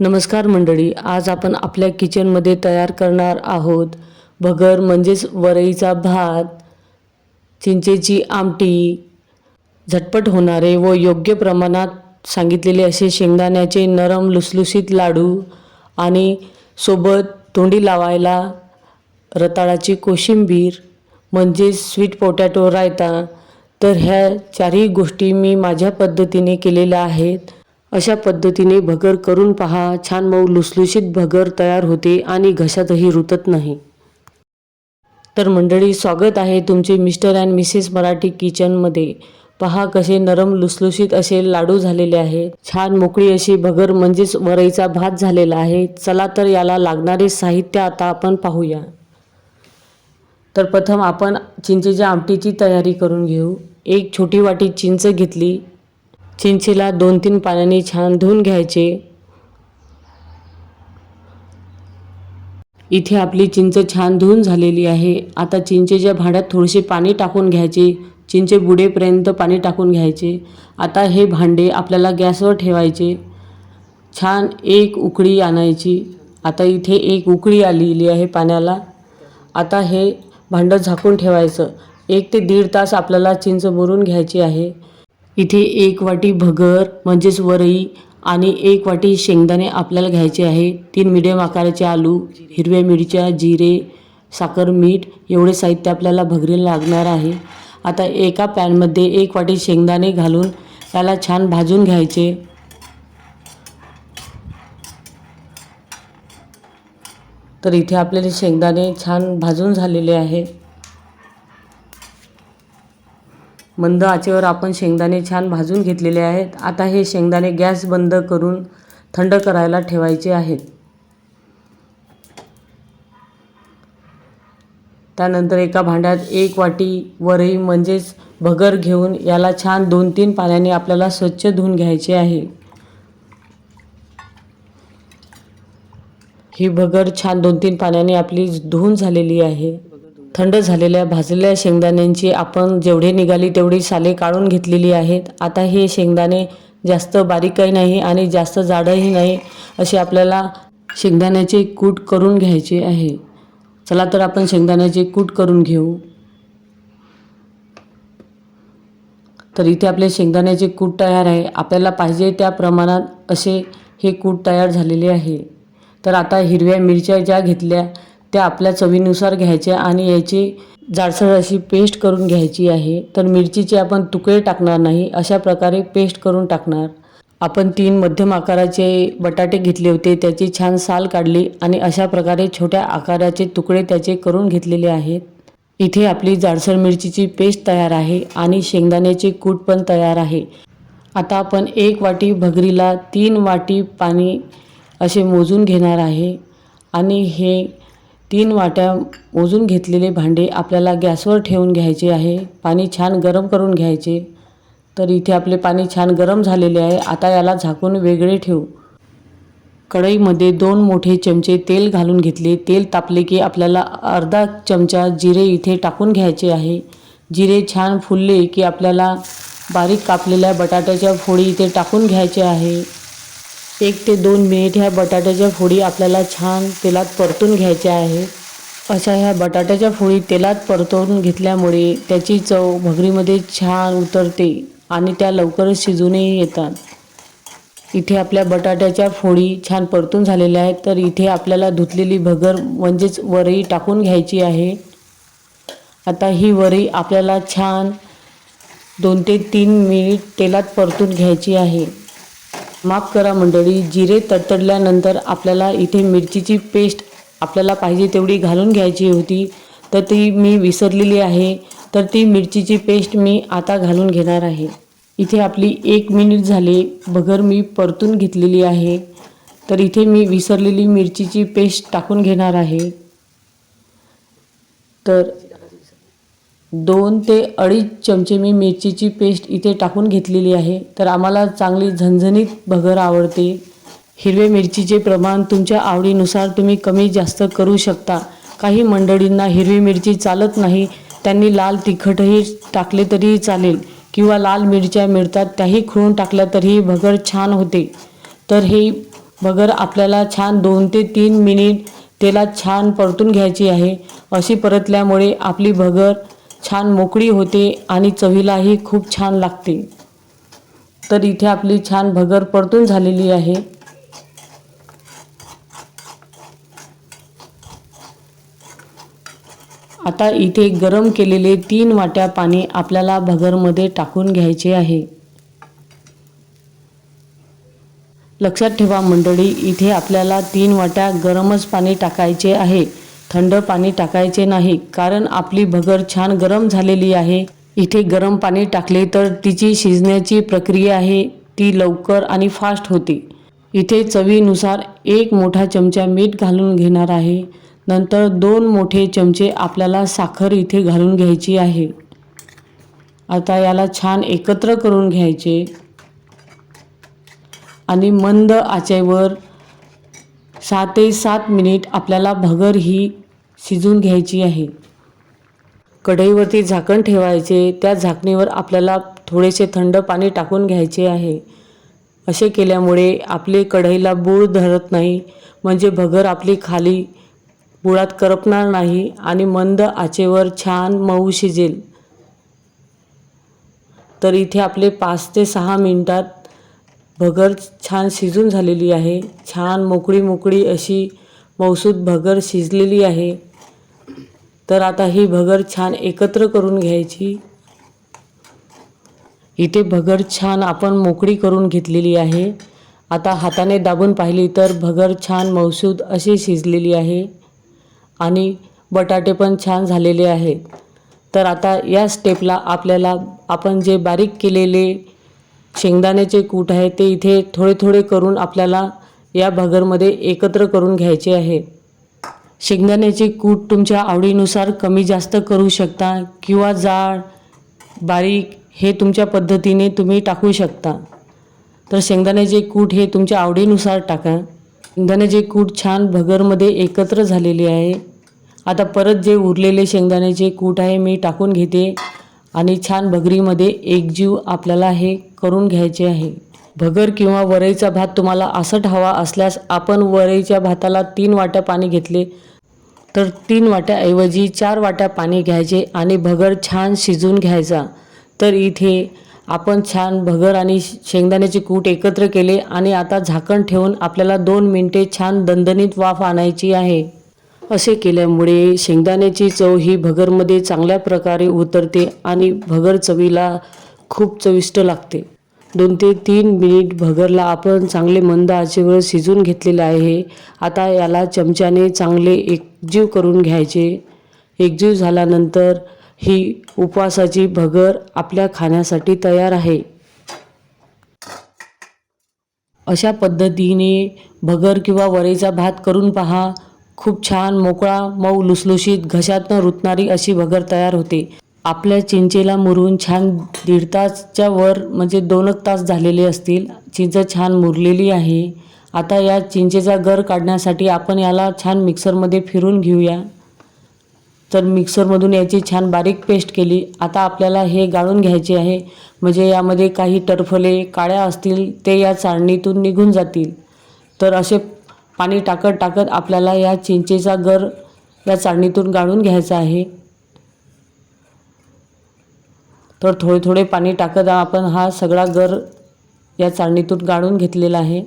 नमस्कार मंडळी आज आपण आपल्या किचनमध्ये तयार करणार आहोत भगर म्हणजेच वरईचा भात चिंचेची आमटी झटपट होणारे व योग्य प्रमाणात सांगितलेले असे शेंगदाण्याचे नरम लुसलुसीत लाडू आणि सोबत तोंडी लावायला रताळाची कोशिंबीर म्हणजेच स्वीट पोटॅटो रायता तर ह्या चारही गोष्टी मी माझ्या पद्धतीने केलेल्या आहेत. अशा पद्धतीने भगर करून पहा. छान मऊ लुसलुशीत भगर तयार होते आणि घशातही रुतत नाही. तर मंडळी स्वागत आहे तुमचे मिस्टर अँड मिसेस मराठी किचनमध्ये पहा कसे नरम लुसलुशीत असे लाडू झालेले आहेत. छान मोकळी अशी भगर म्हणजेच वरईचा भात झालेला आहे. चला तर याला लागणारे साहित्य आता आपण पाहूया. तर प्रथम आपण चिंचेच्या आमटीची तयारी करून घेऊ. एक छोटी वाटी चिंच घेतली. चिंचेला दोन तीन पाण्याने छान धुवून घ्यायचे. इथे आपली चिंच छान धुवून झालेली आहे. आता चिंचेच्या भांड्यात थोडेसे पाणी टाकून घ्यायचे. चिंचे बुडेपर्यंत पाणी टाकून घ्यायचे. आता हे भांडे आपल्याला गॅसवर ठेवायचे. छान एक उकळी आणायची. आता इथे एक उकळी आलेली आहे पाण्याला. आता हे भांडं झाकून ठेवायचं. एक ते दीड तास आपल्याला चिंच मुरून घ्यायची आहे. इथे एक वाटी भगर म्हणजेच वरई आणि एक वाटी शेंगदाणे आपल्याला घ्यायचे आहे. तीन मिडियम आकाराचे आलू हिरव्या मिरच्या जिरे साखर मीठ एवढे साहित्य आपल्याला भगरीला लागणार आहे. आता एका पॅनमध्ये एक वाटी शेंगदाणे घालून त्याला छान भाजून घ्यायचे. तर इथे आपल्याला शेंगदाणे छान भाजून झालेले आहे. मंद आचेवर आपण शेंगदाणे छान भाजून घेतलेले आहेत. आता हे शेंगदाणे गॅस बंद करून थंड करायला ठेवायचे आहेत. त्यानंतर एका भांड्यात एक वाटी वरई म्हणजेच भगर घेऊन याला छान दोन तीन पाण्याने आपल्याला स्वच्छ धुवून घ्यायचे आहे. ही भगर छान दोन तीन पाण्याने आपली धुवून झालेली आहे. थंड झालेल्या भाजलेल्या शेंगदाण्यांची आपण जेवढे निघाली तेवढी साले काढून घेतलेली आहेत. आता हे शेंगदाणे जास्त बारीकही नाही आणि जास्त जाडही नाही असे आपल्याला शेंगदाण्याचे कूट करून घ्यायचे आहे. चला तर आपण शेंगदाण्याचे कूट करून घेऊ. तर इथे आपले शेंगदाण्याचे कूट तयार आहे. आपल्याला पाहिजे त्या प्रमाणात असे हे कूट तयार झालेले आहे. तर आता हिरव्या मिरच्या ज्या घेतल्या त्या आपल्या चवीनुसार घ्यायच्या आणि याची जाडसर अशी पेस्ट करून घ्यायची आहे. तर मिरचीचे आपण तुकडे टाकणार नाही अशा प्रकारे पेस्ट करून टाकणार. आपण तीन मध्यम आकाराचे बटाटे घेतले होते त्याची छान साल काढली आणि अशा प्रकारे छोट्या आकाराचे तुकडे त्याचे करून घेतलेले आहेत. इथे आपली जाडसर मिरचीची पेस्ट तयार आहे आणि शेंगदाण्याचे कूट पण तयार आहे. आता आपण एक वाटी भगरीला तीन वाटी पाणी असे मोजून घेणार आहे. आणि हे तीन वाट्या मोजून घेतलेले भांडे आपल्याला गॅसवर ठेवून घ्यायचे आहे. पाणी छान गरम करून घ्यायचे. तर इथे आपले पाणी छान गरम झालेले आहे. आता याला झाकून वेगळे ठेवू. कढईमध्ये दोन मोठे चमचे तेल घालून घेतले. तेल तापले की आपल्याला अर्धा चमचा जिरे इथे टाकून घ्यायचे आहे. जिरे छान फुलले की आपल्याला बारीक कापलेल्या बटाट्याच्या फोडी इथे टाकून घ्यायचे आहे. एक ते दोन मिनिट ह्या बटाट्याच्या फोडी आपल्याला छान तेलात परतून घ्यायच्या आहेत. अशा ह्या बटाट्याच्या फोडी तेलात परतवून घेतल्यामुळे त्याची चव भगरीमध्ये छान उतरते आणि त्या लवकरच शिजूनही येतात. इथे आपल्या बटाट्याच्या फोडी छान परतून झालेल्या आहेत तर इथे आपल्याला धुतलेली भगर म्हणजेच वरई टाकून घ्यायची आहे. आता ही वरई आपल्याला छान दोन ते तीन मिनिट तेलात परतून घ्यायची आहे. माफ करा मंडळी जिरे तडतडल्यानंतर आपल्याला इथे मिरचीची पेस्ट आपल्याला पाहिजे तेवढी घालून घ्यायची होती तर ती मी विसरलेली आहे. तर ती मिरचीची पेस्ट मी आता घालून घेणार आहे. इथे आपली एक मिनिट झाले भगर मी परतून घेतलेली आहे. तर इथे मी विसरलेली मिरचीची पेस्ट टाकून घेणार आहे. तर दोन ते अडीच चमचे मी मिरचीची पेस्ट इथे टाकून घेतलेली आहे. तर आम्हाला चांगली झणझणीत भगर आवडते. हिरवे मिरचीचे प्रमाण तुमच्या आवडीनुसार तुम्ही कमी जास्त करू शकता. काही मंडळींना हिरवी मिरची चालत नाही. त्यांनी लाल तिखटही टाकले तरीही चालेल किंवा लाल मिरच्या मिळतात त्याही खळून टाकल्या तरीही भगर छान होते. तर हे भगर आपल्याला छान दोन ते तीन मिनिट तेलात छान परतून घ्यायची आहे. अशी परतल्यामुळे आपली भगर छान मोकळी होते आणि चवीलाही खूप छान लागते. तर इथे आपली छान भगर परतून झालेली आहे. आता इथे गरम केलेले तीन वाट्या पाणी आपल्याला भगरमध्ये टाकून घ्यायचे आहे. लक्षात ठेवा मंडळी इथे आपल्याला तीन वाट्या गरमच पाणी टाकायचे आहे. थंड पाणी टाकायचे नाही कारण आपली भगर छान गरम झालेली आहे. इथे गरम पाणी टाकले तर तिची शिजण्याची प्रक्रिया आहे ती लवकर आणि फास्ट होते. इथे चवीनुसार एक मोठा चमचा मीठ घालून घेणार आहे. नंतर दोन मोठे चमचे आपल्याला साखर इथे घालून घ्यायची आहे. आता याला छान एकत्र करून घ्यायचे. आणि मंद आचेवर सहा ते सात मिनिट आपल्याला भगर ही शिजून घ्यायची आहे. कढईवरती झाकण ठेवायचे त्या झाकणीवर आपल्याला थोडेसे थंड पाणी टाकून घ्यायचे आहे. असे केल्यामुळे आपले कढईला बूळ धरत नाही म्हणजे भगर आपली खाली बुळात करपणार नाही आणि मंद आचेवर छान मऊ शिजेल. तर इथे आपले पाच ते सहा मिनटात भगर छान शिजून झालेली आहे. छान मोकळी मोकळी अशी मौसूद भगर शिजलेली आहे. तर आता ही भगर छान एकत्र करून घ्यायची. इथे भगर छान आपण मोकळी करून घेतलेली आहे. आता हाताने दाबून पाहिली तर भगर छान मौसूद अशी शिजलेली आहे. आणि बटाटे पण छान झालेले आहेत. तर आता या स्टेपला आपल्याला आपण जे बारीक केलेले शेंगदाण्याचे कूट आहे ते इथे थोडे थोडे करून आपल्याला या भगरमध्ये एकत्र करून घ्यायचे आहे. शेंगदाण्याचे कूट तुमच्या आवडीनुसार कमी जास्त करू शकता किंवा जाड बारीक हे तुमच्या पद्धतीने तुम्ही टाकू शकता. तर शेंगदाण्याचे कूट हे तुमच्या आवडीनुसार टाका. शेंगदाण्याचे कूट छान भगरमध्ये एकत्र झालेले आहे. आता परत जे उरलेले शेंगदाण्याचे कूट आहे मी टाकून घेते. आणि छान भगरीमध्ये एकजीव आपल्याला हे करून घ्यायचे आहे. भगर किंवा वरईचा भात तुम्हाला असट हवा असल्यास आपण वरईच्या भाताला तीन वाट्या पाणी घेतले तर तीन वाट्याऐवजी चार वाट्या पाणी घ्यायचे आणि भगर छान शिजून घ्यायचा. तर इथे आपण छान भगर आणि शेंगदाण्याचे कूट एकत्र केले आणि आता झाकण ठेवून आपल्याला दोन मिनटे छान दणदणीत वाफ आणायची आहे. असे केल्यामुळे शेंगदाण्याची चव ही भगरमध्ये चांगल्या प्रकारे उतरते आणि भगर चवीला खूप चविष्ट लागते. दोन ते तीन मिनिट भगरला आपण चांगले मंद आचेवर शिजून घेतलेले आहे. आता याला चमच्याने चांगले एकजीव करून घ्यायचे. एकजीव झाल्यानंतर ही उपवासाची भगर आपल्या खाण्यासाठी तयार आहे. अशा पद्धतीने भगर किंवा वरेचा भात करून पहा. खूप छान मोकळा मऊ लुसलुशीत घशातनं रुतणारी अशी भगर तयार होते. आपल्या चिंचेला मुरून छान दीड तासच्या वर म्हणजे दोन एक तास झालेले असतील चिंच छान मुरलेली आहे. आता या चिंचेचा गर काढण्यासाठी आपण याला छान मिक्सरमध्ये फिरून घेऊया. तर मिक्सरमधून याची छान बारीक पेस्ट केली. आता आपल्याला हे गाळून घ्यायचे आहे. म्हणजे यामध्ये काही टरफले काळ्या असतील ते या चाळणीतून निघून जातील. तर असे पाणी टाकत टाकत आपल्याला या चिंचेचा गर या चाळणीतून गाळून घ्यायचा आहे. तर थोडे थोडे पाणी टाकत आपण हा सगळा गर या चाळणीतून गाळून घेतलेला आहे.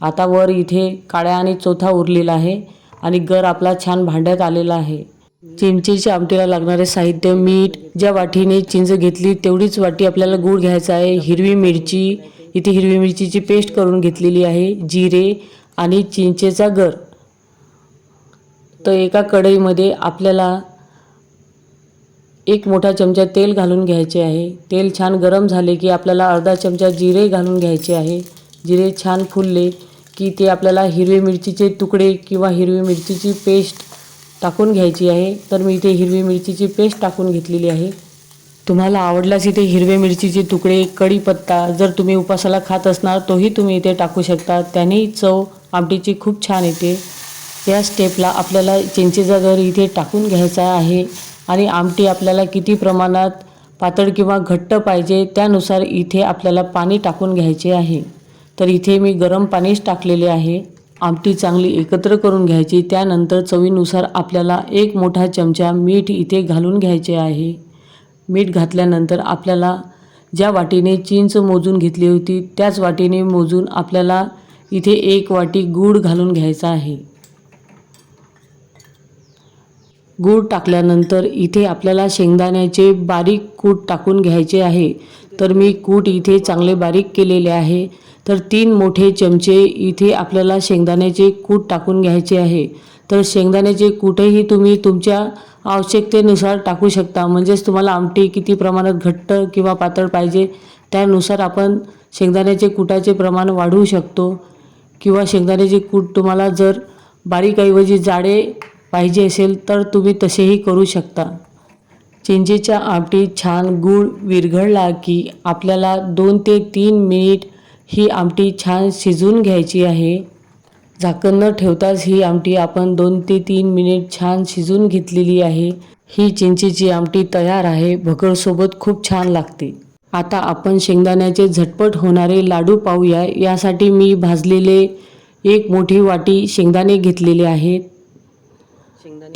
आता वर इथे काळ्या आणि चोथा उरलेला आहे आणि गर आपला छान भांड्यात आलेला आहे. चिंचेच्या आमटीला लागणारे साहित्य मीठ ज्या वाटीने चिंच घेतली तेवढीच वाटी आपल्याला गूळ घ्यायचा आहे. हिरवी मिरची इथे हिरवी मिरचीची पेस्ट करून घेतलेली आहे. जिरे आणि चिंचेचा गर तर एका कढईमध्ये आपल्याला एक मोठा चमचा तेल घालून घ्यायचे आहे. तेल छान गरम झाले की आपल्याला अर्धा चमचा जिरे घालून घ्यायचे आहे. जिरे छान फुलले की ते आपल्याला हिरवी मिरचीचे तुकडे किंवा हिरवी मिरचीची पेस्ट टाकून घ्यायची आहे. तर मी इथे हिरवी मिरचीची पेस्ट टाकून घेतलेली आहे. तुम्हाला आवडल्यास इथे हिरवे मिरचीचे तुकडे कढीपत्ता जर तुम्ही उपासाला खात असणार तोही तुम्ही इथे टाकू शकता. त्यानेही चव आमटीची खूप छान येते. या स्टेपला आपल्याला चिंचेचा गर इथे टाकून घ्यायचा आहे आणि आमटी आपल्याला किती प्रमाणात पातळ किंवा घट्ट पाहिजे त्यानुसार इथे आपल्याला पाणी टाकून घ्यायचे आहे. तर इथे मी गरम पाणीच टाकलेले आहे. आमटी चांगली एकत्र करून घ्यायची. त्यानंतर चवीनुसार आपल्याला एक मोठा चमचा मीठ इथे घालून घ्यायचे आहे. मीठ घातल्यानंतर आपल्याला ज्या वाटीने चिंच मोजून घेतली होती त्याच वाटीने मोजून आपल्याला इथे एक वाटी गूळ घालून घ्यायचा आहे. गूळ टाकल्यानंतर इथे आपल्याला शेंगदाण्याचे बारीक कूट टाकून घ्यायचे आहे. तर मी कूट इथे चांगले बारीक केलेले आहे. तर तीन मोठे चमचे इथे आपल्याला शेंगदाण्याचे कूट टाकून घ्यायचे आहे. तर शेंगदाण्याचे कुठेही तुम्ही तुमच्या आवश्यकतेनुसार टाकू शकता. म्हणजेच तुम्हाला आमटी किती प्रमाणात घट्ट किंवा पातळ पाहिजे त्यानुसार आपण शेंगदाण्याचे कुटाचे प्रमाण वाढवू शकतो. किंवा शेंगदाण्याचे कूट तुम्हाला जर बारीकऐवजी जाडे पाहिजे असेल तर तुम्ही तसेही करू शकता. चिंचेच्या आमटी छान गूळ विरघळला की आपल्याला दोन ते तीन मिनिट ही आमटी छान शिजून घ्यायची आहे. झाकण न ठेवताच ही आमटी आपण दोन ते तीन मिनिट छान शिजवून घेतलेली आहे. ही चिंचेची आमटी तयार आहे. भगरसोबत खूप छान लागते. आता आपण शेंगदाण्याचे झटपट होणारे लाडू पाहूया. यासाठी मी भाजलेले एक मोठी वाटी शेंगदाणे घेतलेले आहेत.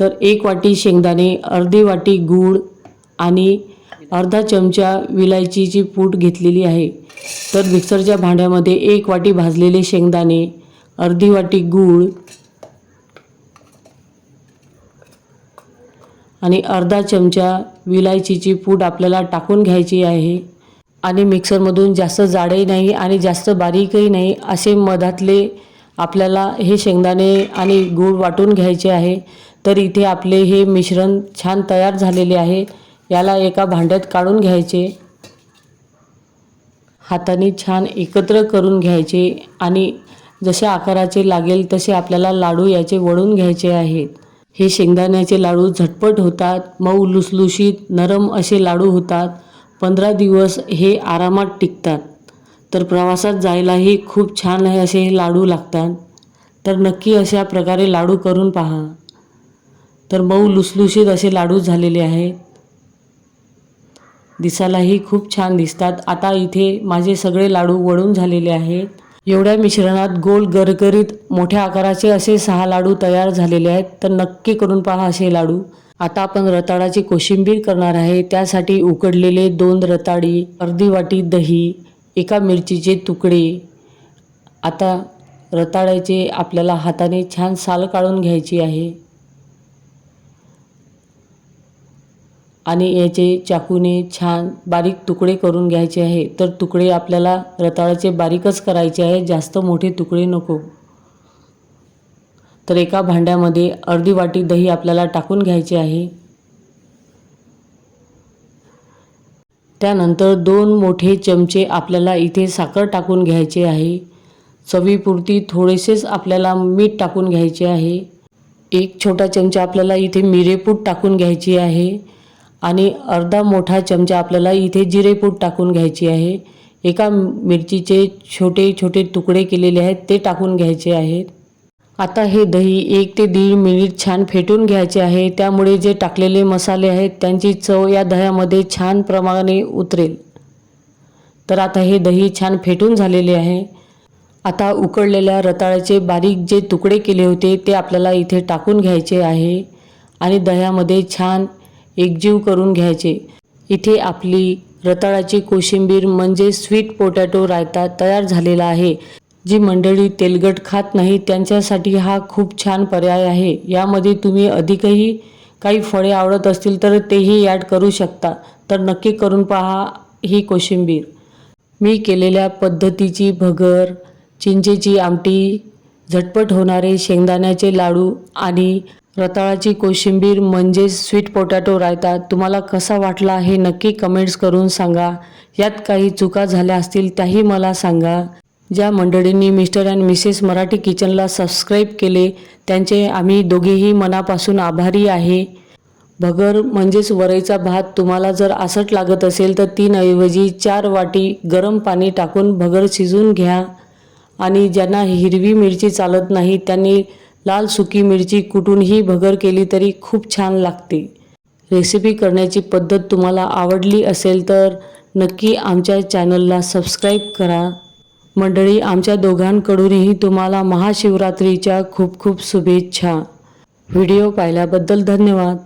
तर एक वाटी शेंगदाणे अर्धी वाटी गूळ आणि अर्धा चमचा विलायचीची पूड घेतलेली आहे. तर मिक्सरच्या भांड्यामध्ये एक वाटी भाजलेले शेंगदाणे अर्धी वाटी गूळ आणि अर्धा चमचा विलायचीची पूड आपल्याला टाकून घ्यायची आहे. आणि मिक्सरमधून जास्त जाडही नाही आणि जास्त बारीकही नाही असे मधातले आपल्याला हे शेंगदाणे आणि गूळ वाटून घ्यायचे आहे. तर इथे आपले हे मिश्रण छान तयार झालेले आहे. याला एका भांड्यात काढून घ्यायचे. हाताने छान एकत्र करून घ्यायचे आणि जशा आकाराचे लागेल तसे आपल्याला लाडू याचे वळून घ्यायचे आहेत. हे शेंगदाण्याचे लाडू झटपट होतात मऊ लुसलुशीत नरम असे लाडू होतात. पंधरा दिवस हे आरामात टिकतात. तर प्रवासात जायलाही खूप छान आहे असे हे लाडू लागतात. तर नक्की अशा प्रकारे लाडू करून पहा. तर मऊ लुसलुशीत असे लाडू झालेले आहेत. दिसायलाही खूप छान दिसतात. आता इथे माझे सगळे लाडू वळून झालेले आहेत. एवढ्या मिश्रणात गोल गरगरीत मोठ्या आकाराचे असे सहा लाडू तयार झालेले आहेत. तर नक्की करून पहा असे लाडू. आता आपण रताळाची कोशिंबीर करणार आहे. त्यासाठी उकडलेले दोन रताळी अर्धी वाटी दही एका मिरचीचे तुकडे. आता रताळ्याचे आपल्याला हाताने छान साल काढून घ्यायची आहे. आणि याचे चाकूने छान बारीक तुकडे करून घ्यायचे आहे. तर तुकडे आपल्याला रताळाचे बारीकच करायचे आहे. जास्त मोठे तुकडे नको. तर एका भांड्यामध्ये अर्धी वाटी दही आपल्याला टाकून घ्यायचे आहे. त्यानंतर दोन मोठे चमचे आपल्याला इथे साखर टाकून घ्यायचे आहे. चवीपुरती थोडेसेच आपल्याला मीठ टाकून घ्यायचे आहे. एक छोटा चमचा आपल्याला इथे मिरेपूड टाकून घ्यायची आहे. आणि अर्धा मोठा चमचा आपल्याला इथे जिरेपूड टाकून घ्यायची आहे. एका मिरचीचे छोटे छोटे तुकडे केलेले आहेत ते टाकून घ्यायचे आहेत. आता हे दही एक ते दीड मिनिट छान फेटून घ्यायचे आहे. त्यामुळे जे टाकलेले मसाले आहेत त्यांची चव या दह्यामध्ये छान प्रमाणे उतरेल. तर आता हे दही छान फेटून झालेले आहे. आता उकडलेल्या रताळ्याचे बारीक जे तुकडे केले होते ते आपल्याला इथे टाकून घ्यायचे आहे. आणि दह्यामध्ये छान एकजीव करून घ्यायचे. इथे आपली रताळाची कोशिंबीर म्हणजे स्वीट पोटॅटो रायता तयार झालेला आहे जी मंडळी तेलगट खात नाही त्यांच्यासाठी हा खूप छान पर्याय आहे. यामध्ये तुम्ही अधिकही काही फळे आवडत असतील तर तेही ॲड करू शकता. तर नक्की करून पहा ही कोशिंबीर. मी केलेल्या पद्धतीची भगर चिंचेची आमटी झटपट होणारे शेंगदाण्याचे लाडू आणि रताळाची कोशिंबीर म्हणजे स्वीट पोटॅटो रायता. तुम्हाला कसा वाटला हे नक्की कमेंट्स करून सांगा. यात काही चुका झाल्या असतील त्याही मला सांगा. ज्या मंडळींनी मिस्टर अँड मिसेस मराठी किचनला सबस्क्राईब केले त्यांचे आम्ही दोघेही मनापासून आभारी आहे. भगर म्हणजेच वरईचा भात तुम्हाला जर आसट लागत असेल तर तीन ऐवजी चार वाटी गरम पाणी टाकून भगर शिजून घ्या. आणि ज्यांना हिरवी मिरची चालत नाही त्यांनी लाल सुकी मिरची कुठूनही भगर केली तरी खूप छान लागते. रेसिपी करण्याची पद्धत तुम्हाला आवडली असेल तर नक्की आमच्या चॅनलला सबस्क्राईब करा. मंडळी आमच्या दोघांकडूनही तुम्हाला महाशिवरात्रीच्या खूप खूप शुभेच्छा. व्हिडिओ पाहिल्याबद्दल धन्यवाद.